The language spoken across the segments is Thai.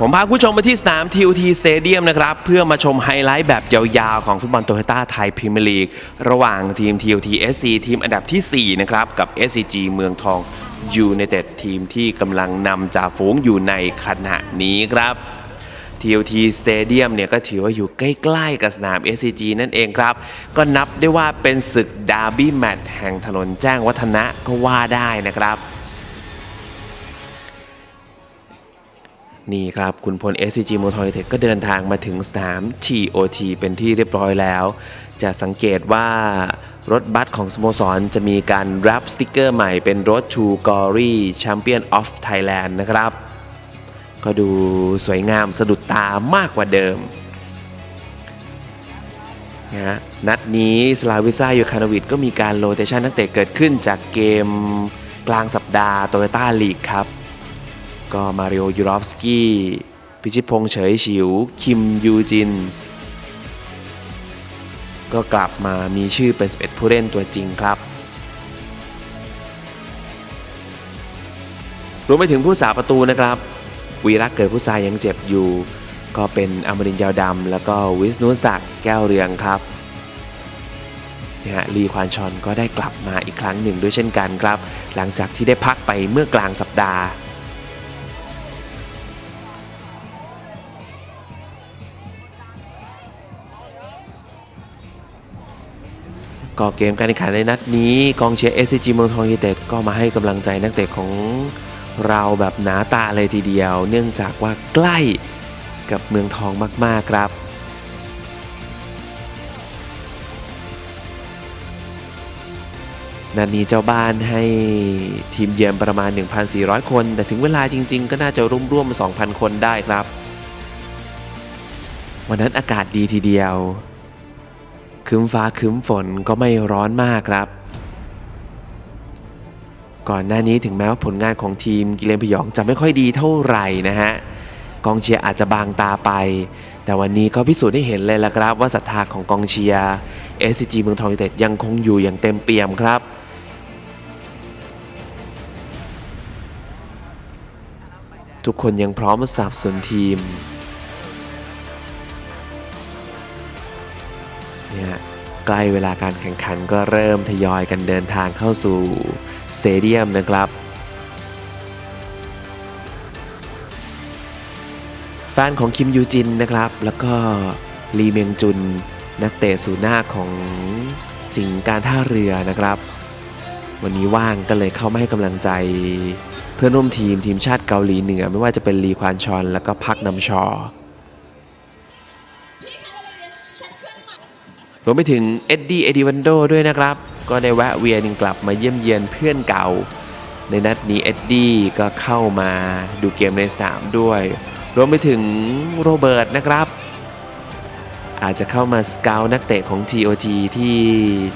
ผมพาคุณผู้ชมมาที่สนาม TOT Stadium นะครับ เพื่อมาชมไฮไลท์แบบยาวๆ ของฟุตบอลโตโยต้าไทยพรีเมียร์ลีก ระหว่างทีม TOT SC ทีมอันดับทีสี่ 4 นะครับ กับ SCG เมืองทองยูไนเต็ดทีมที่กำลังนำจ่าฝูงอยู่ในขณะนี้ครับ TOT Stadium เนี่ยก็ถือว่าอยู่ใกล้ๆกับสนาม SCG นั่นเองครับ ก็นับได้ว่าเป็นศึกดาร์บี้แมตช์แห่งถนนแจ้งวัฒนะก็ว่าได้นะครับ นี่ครับคุณพล SCG m o t o r t e c h ก็เดินทางมาถึงสนาม TOT เป็นที่เรียบร้อยแล้ว จะสังเกตว่ารถบัสของสโมสรจะมีการรับสติกเกอร์ใหม่เป็นรถ to Glory Champion of Thailand นะครับ ก็ดูสวยงามสะดุดตามากกว่าเดิมนะฮะนัดนี้สลาวิซ่ายูคานาวิดก็มีการโรเตชันนักเตะเกิดขึ้นจากเกมกลางสัปดาห์โตโยต้าลีกครับ ก็มาริโอยูรอฟสกี้พิชิตพงษ์เฉยฉิว คิมยูจิน ก็กลับมามีชื่อเป็น 11 ผู้เล่นตัวจริงครับ รวมไปถึงผู้สาประตูนะครับ วีรักเกิดผู้ชายยังเจ็บอยู่ ก็เป็นอมรินทร์ยาวดำแล้วก็วิสนุศักดิ์แก้วเรืองครับนะฮะลีควานชอนก็ได้กลับมาอีกครั้งหนึ่งด้วยเช่นกันครับ หลังจากที่ได้พักไปเมื่อกลางสัปดาห์ ก็เกมการแข่งขันในนัดนี้กองเชียร์ SCG เมืองทองยูไนเต็ดก็มาให้กำลังใจนักเตะของเราแบบหนาตาเลยทีเดียว เนื่องจากว่าใกล้กับเมืองทองมาก ๆ ครับนัดนี้เจ้าบ้านให้ทีมเยือนประมาณ 1,400 คน แต่ถึงเวลาจริง ๆ ก็น่าจะร่วมร่วมๆ2,000 คนได้ครับ วันนั้นอากาศดีทีเดียว ครึ้มฟ้าครึ้มฝนก็ไม่ร้อนมากครับ ก่อนหน้านี้ถึงแม้ว่าผลงานของทีมกิเลนพยองจะไม่ค่อยดีเท่าไหร่นะฮะกองเชียร์อาจจะบางตาไป แต่วันนี้ก็พิสูจน์ให้เห็นเลยละครับ ว่าศรัทธาของกองเชียร์ SCG เมืองทองยูไนเต็ดยังคงอยู่อย่างเต็มเปี่ยมครับทุกคนยังพร้อมสนับสนุนทีม ใกล้เวลาการแข่งขันก็เริ่มทยอยกันเดินทางเข้าสู่สเตเดียมนะครับแฟนของคิมยูจินนะครับ แล้วก็ลีเมงจุน นักเตะสูหน้าของสิงการท่าเรือนะครับ วันนี้ว่างก็เลยเข้ามาให้กำลังใจ เพื่อนร่วมทีมทีมชาติเกาหลีเหนือ ไม่ว่าจะเป็นลีควานชอน แล้วก็พักนำชอ วมไปถึงเอ็ดดี้เอดิวันโดด้วยนะครับ ก็ได้แวะเวียนกลับมาเยี่ยมเยียนเพื่อนเก่า ในนัดนี้เอ็ดดี้ก็เข้ามาดูเกมในสนามด้วย รวมไปถึงโรเบิร์ตนะครับ อาจจะเข้ามาสเกลนักเตะของ TOT ที่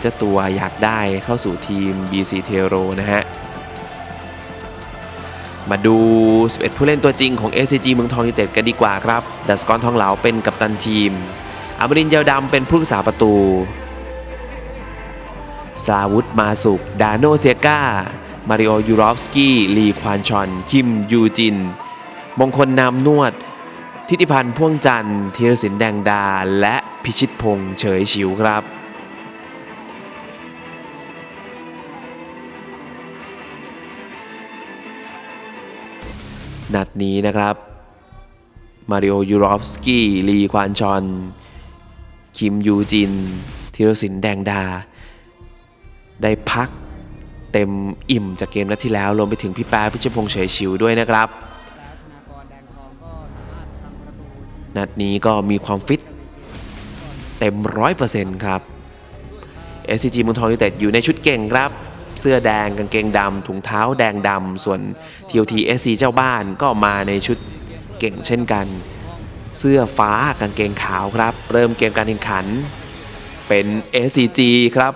เจ้าตัวอยากได้เข้าสู่ทีม BC t e r o นะฮะมาดู 11 ผู้เล่นตัวจริงของ SCG เมืองทองยูไนเต็ดกันดีกว่าครับ ดัสกอนทองเหลาเป็นกัปตันทีม อมรินทร์ยาวดำเป็นผู้รักษาประตู สลาวุธมาสุก ดาโนเซียก้า มาริโอยูรอฟสกี้ ลีควานชอน คิม ยูจิน มงคลนามนวด ทิติพันธ์พ่วงจันทร์ธีรศิลป์แดงดา และพิชิตพงษ์เฉยฉิวครับนัดนี้นะครับ มาริโอยูรอฟสกี้ ลีควานชอน คิมยูจินธีรศิลป์แดงดา ได้พักเต็มอิ่มจากเกมนัดที่แล้วรวมไปถึงพี่แป๊ะพิชพงษ์เฉยชิวด้วยนะครับ นัดนี้ก็มีความฟิตเต็มร้อยเปอร์เซ็นต์ครับ SCG เมืองทองยูเต็ดอยู่ในชุดเก่งครับ เสื้อแดงกางเกงดำถุงเท้าแดงดำส่วน TOT SC เจ้าบ้านก็มาในชุดเก่งเช่นกัน เสื้อฟ้ากางเกงขาวครับ เริ่มเกมการแข่งขัน เป็น SCG ครับ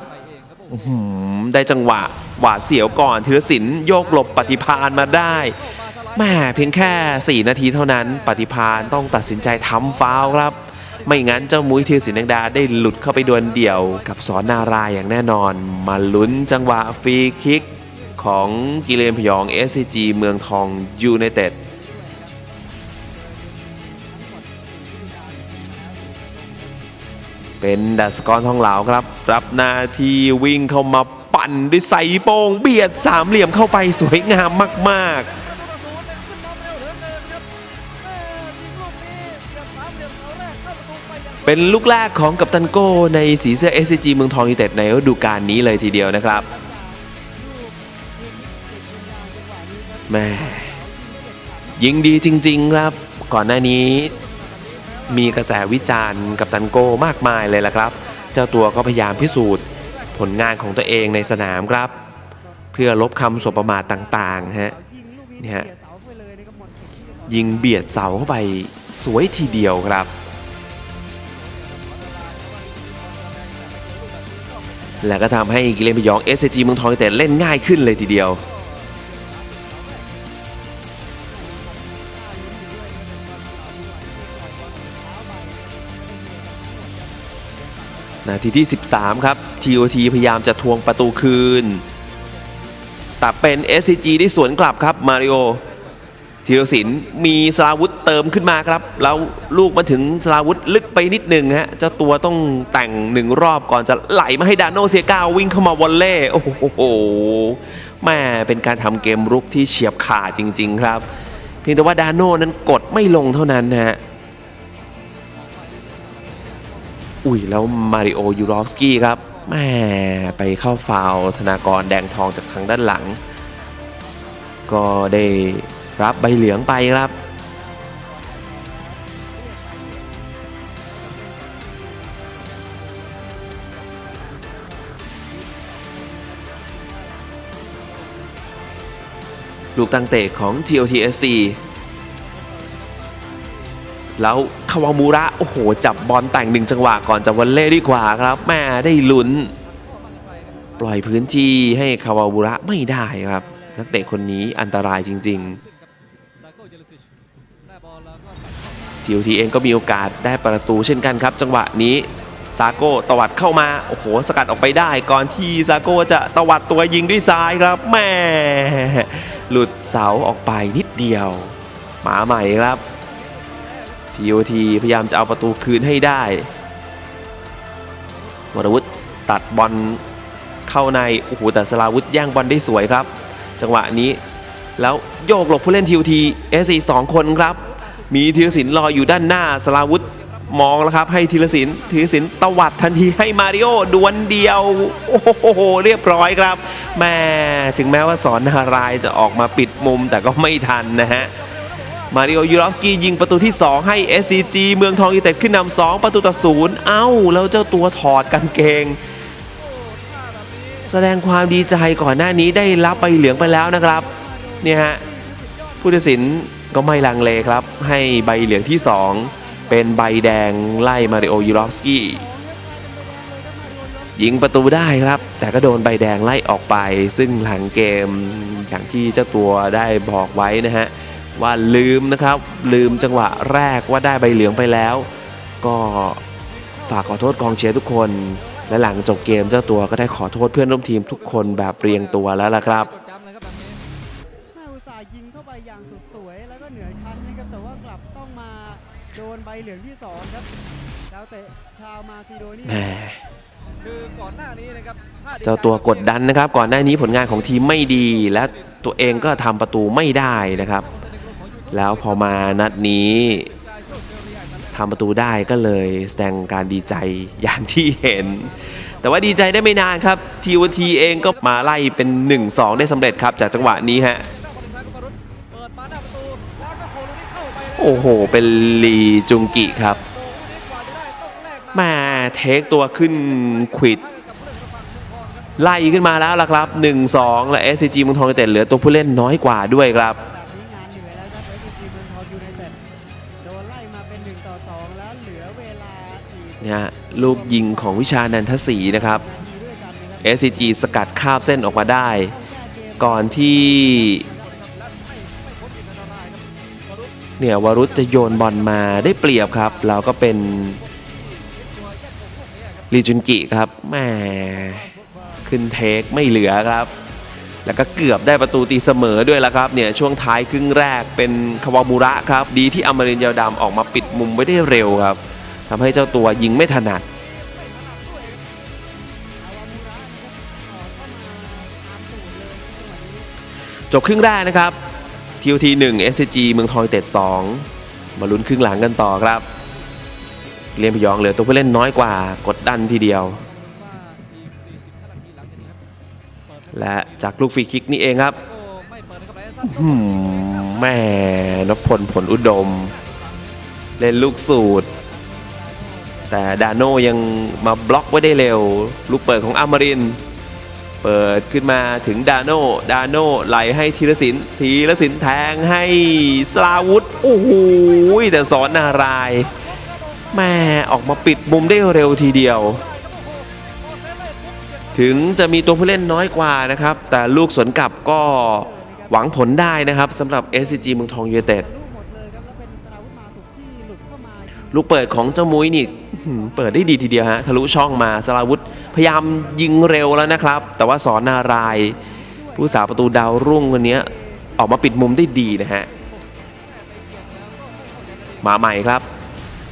ได้จังหวะหวาดเสียวก่อนธีรศิลป์โยกหลบปฏิพานมาได้แม่เพียงแค่ 4 นาทีเท่านั้นปฏิพานต้องตัดสินใจทำฟาวครับ ไม่งั้นเจ้ามุ้ยธีรศิลป์แดงดาได้หลุดเข้าไปดวลเดี่ยวกับสอนนารายอย่างแน่นอน มาลุ้นจังหวะฟรีคิกของกิเลนพยอง SCG เมืองทองยูไนเต็ด เป็นดัสกรทองเหลาครับ รับหน้าที่วิ่งเข้ามาปั่นด้วยใส่โป้งเบียดสามเหลี่ยมเข้าไปสวยงามมากๆเป็นลูกแรกของกัปตันโก้ในสีเสื้อ SCG เมืองทองยูไนเต็ดในฤดูกาลนี้เลยทีเดียวนะครับแม่ยิงดีจริง ๆ ครับ ก่อนหน้านี้ มีกระแสวิจารณ์กับตันโก้มากมายเลยล่ะครับ เจ้าตัวก็พยายามพิสูจน์ ผลงานของตัวเองในสนามครับ เพื่อลบคำสบประมาทต่างๆฮะเนี่ยฮะยิงเบียดเสาเข้าไปสวยทีเดียวครับ และก็ทำให้กิเลนพยอง s อ g เมืองทองเต็ดเล่นง่ายขึ้นเลยทีเดียว นาทีที่ 13 ครับ TOT พยายามจะทวงประตูคืน แต่เป็น SCG ที่สวนกลับครับ มาริโอธีรศิลป์มีสลาวุธเติมขึ้นมาครับ แล้วลูกมาถึงสลาวุธลึกไปนิดหนึ่งฮะเจ้าตัวต้องแต่งหนึ่งรอบก่อนจะไหลมาให้ดานโนเซียก้าวิ่งเข้ามาวอลเล่ โอ้โหแม่เป็นการทำเกมรุกที่เฉียบขาดจริง ๆ ครับ เพียงแต่ว่าดานโนนั้นกดไม่ลงเท่านั้นนะฮะ อุ้ยแล้วมาริโอยูรอฟสกี้ครับแม่ไปเข้าฟาวล์ธนากรแดงทองจากทางด้านหลัง ก็ได้รับใบเหลืองไปครับลูกตั้งเตะของ TOTSC แล้วาวามูระ โอ้โห จับบอลแต่งหนึ่งจังหวะก่อนจะวอลเล่ดีกว่าครับแม่ได้ลุ้น ปล่อยพื้นที่ให้คาวามูระไม่ได้ครับ นักเตะคนนี้อันตรายจริง ๆ ทีโอทีเองก็มีโอกาสได้ประตูเช่นกันครับ จังหวะนี้ซาโก้ตวัดเข้ามา โอ้โห สกัดออกไปได้ ก่อนที่ซาโก้จะตวัดตัวยิงด้วยซ้ายครับแม่หลุดเสาออกไปนิดเดียว หมาใหม่ครับ TOT พยายามจะเอาประตูคืนให้ได้ วรวุฒิตัดบอลเข้าใน โอ้โห แต่สลาวุธแย่งบอลได้สวยครับ จังหวะนี้ แล้วโยกหลบผู้เล่น TOT SC สองคนครับ มีธีรศิลป์รออยู่ด้านหน้าสลาวุธมองแล้วครับให้ธีรศิลป์ธีรศิลป์ตวัดทันทีให้มาริโอดวลเดียว โอ้โห เรียบร้อยครับแม่ถึงแม้ว่าสอนนารายจะออกมาปิดมุมแต่ก็ไม่ทันนะฮะ มาริโอยูรอฟสกี้ยิงประตูที่ 2 ให้ SCG เมืองทองยูไนเต็ดขึ้นนำ2ประตูต่อศูนย์เอ้า แล้วเจ้าตัวถอดกางเกง แสดงความดีใจก่อนหน้านี้ได้รับใบเหลืองไปแล้วนะครับเนี่ยฮะผู้ตัดสินก็ไม่ลังเลครับ ให้ใบเหลืองที่ 2 เป็นใบแดงไล่มาริโอยูรอฟสกี้ยิงประตูได้ครับ แต่ก็โดนใบแดงไล่ออกไป ซึ่งหลังเกมอย่างที่เจ้าตัวได้บอกไว้นะฮะ ว่าลืมนะครับ ลืมจังหวะแรกว่าได้ใบเหลืองไปแล้ว ก็ฝากขอโทษกองเชียร์ทุกคน และหลังจบเกมเจ้าตัวก็ได้ขอโทษเพื่อนร่วมทีมทุกคนแบบเรียงตัวแล้วล่ะครับแม่อุตส่าห์ยิงเข้าไปอย่างสุดสวยแล้วก็เหนือชั้นนะครับแต่ว่ากลับต้องมาโดนใบเหลืองที่สองครับดาวเตะชาวมาซิโดเนียแหมคือก่อนหน้านี้นะครับถ้เจ้าตัวกดดันนะครับ ก่อนหน้านี้ผลงานของทีมไม่ดีและตัวเองก็ทำประตูไม่ได้นะครับ แล้วพอมานัดนี้ทำประตูได้ก็เลยแสดงการดีใจอย่างที่เห็น แต่ว่าดีใจได้ไม่นานครับทีวทีเองก็มาไล่เป็น 1-2 ได้สำเร็จครับจากจังหวะนี้ฮะโอ้โห เป็นลีจุงกิครับมาเทคตัวขึ้นควิด ไล่ขึ้นมาแล้วล่ะครับ 1-2 และ SCG เมืองทองยูไนเต็ดเหลือตัวผู้เล่นน้อยกว่าด้วยครับ นี่ยฮะลูกยิงของวิชานันทศรีนะครับนาทีด้วยกันนะครับ SCG สกัดคาบเส้นออกมาได้ ก่อนที่เนี่ยวรุษจะโยนบอลมาได้เปรียบครับแล้วก็เป็นลีจุนกิครับแหม่ขึ้นเทคไม่เหลือครับ แล้วก็เกือบได้ประตูตีเสมอด้วยละครับเนี่ยช่วงท้ายครึ่งแรกเป็นคาวามูระครับ ดีที่อมรินยาวดำออกมาปิดมุมไว้ได้เร็วครับ ทำให้เจ้าตัวยิงไม่ถนัดจบครึ่งแรกนะครับ TOT 1 SCG เมืองทองเต็ดงมาลุ้นครึ่งหลังกันต่อครับ เลียนพยองเหลือตัวผู้เล่นน้อยกว่ากดดันทีเดียว และจากลูกฟรีคิกนี่เองครับแม่นพพลผลอุดม เล่นลูกสูตร แต่ดาโนยังมาบล็อกไว้ได้เร็ว ลูกเปิดของอมาริน เปิดขึ้นมาถึงดานโนดานโนไหลให้ธีรศิลป์ธีรศิลป์แทงให้สลาวุธโอ้โหแต่สอนนารายแม่ออกมาปิดมุมได้เร็วทีเดียว ถึงจะมีตัวผู้เล่นน้อยกว่านะครับ แต่ลูกสวนกลับก็หวังผลได้นะครับสำหรับ SCG เมืองทองยูเต็ดลูกเปิดของเจ้ามุ้ยนี่ เปิดได้ดีทีเดียวฮะทะลุช่องมาสราวุธพยายามยิงเร็วแล้วนะครับ แต่ว่าสอนนาราย ผู้สาประตูดาวรุ่งคนนี้ออกมาปิดมุมได้ดีนะฮะ มาใหม่ครับ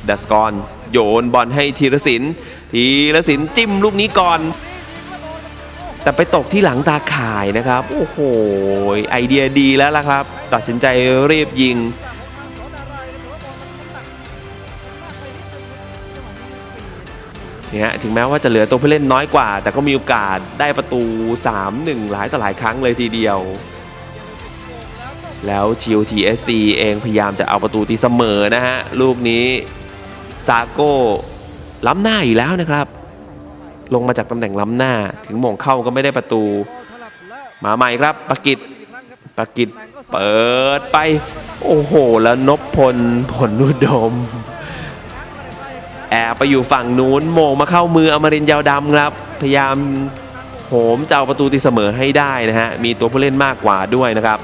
ดัสกอนโยนบอลให้ธีรศิลป์ธีรศิลป์จิ้มลูกนี้ก่อน แต่ไปตกที่หลังตาข่ายนะครับ โอ้โห ไอเดียดีแล้วล่ะครับ ตัดสินใจรีบยิง นี่ยถึงแม้ว่าจะเหลือตัวผู้เล่นน้อยกว่า แต่ก็มีโอกาสได้ประตู 3-1 หลายต่อหลายครั้งเลยทีเดียว แล้ว GOTSC เองพยายามจะเอาประตูตีเสมอนะฮะ ลูกนี้ซาโก้ล้ำหน้าอยู่แล้วนะครับ ลงมาจากตำแหน่งล้ำหน้า ถึงโมงเข้าก็ไม่ได้ประตู มาใหม่ครับปากิจปากิจเปิดไป โอ้โห แล้วนพพลผลนุดม แอบไปอยู่ฝั่งนู้นโมงมาเข้ามืออมรินยาวดำครับ พยายามโหมจะเอาประตูตีเสมอให้ได้นะฮะ มีตัวผู้เล่นมากกว่าด้วยนะครับ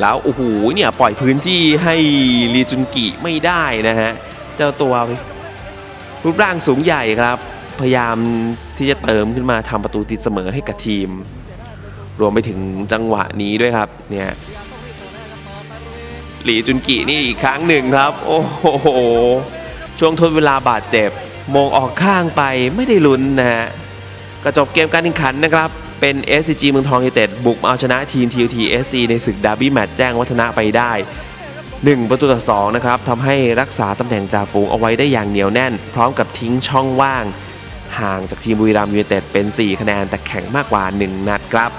แล้วโอ้โหเนี่ยปล่อยพื้นที่ให้ลีจุนกิไม่ได้นะฮะ เจ้าตัวรูปร่างสูงใหญ่ครับ พยายามที่จะเติมขึ้นมาทำประตูตีเสมอให้กับทีม รวมไปถึงจังหวะนี้ด้วยครับเนี่ย หลีจุนกินี่อีกครั้งหนึ่งครับ โอ้โห ช่วงทดเวลาบาดเจ็บมองออกข้างไปไม่ได้ลุ้นนะฮะก็จบเกมการแข่งขันนะครับ เป็น SCG เมืองทองยูไนเต็ดบุกมาเอาชนะทีม TOT SC ในศึกดาร์บี้แมตช์แจ้งวัฒนะไปได้ 1 ประตูต่อ2นะครับทำให้รักษาตำแหน่งจ่าฝูงเอาไว้ได้อย่างเหนียวแน่น พร้อมกับทิ้งช่องว่าง ห่างจากทีมบุรีรัมย์ยูไนเต็ดเป็น 4 คะแนนแต่แข่งมากกว่า 1 นัดครับ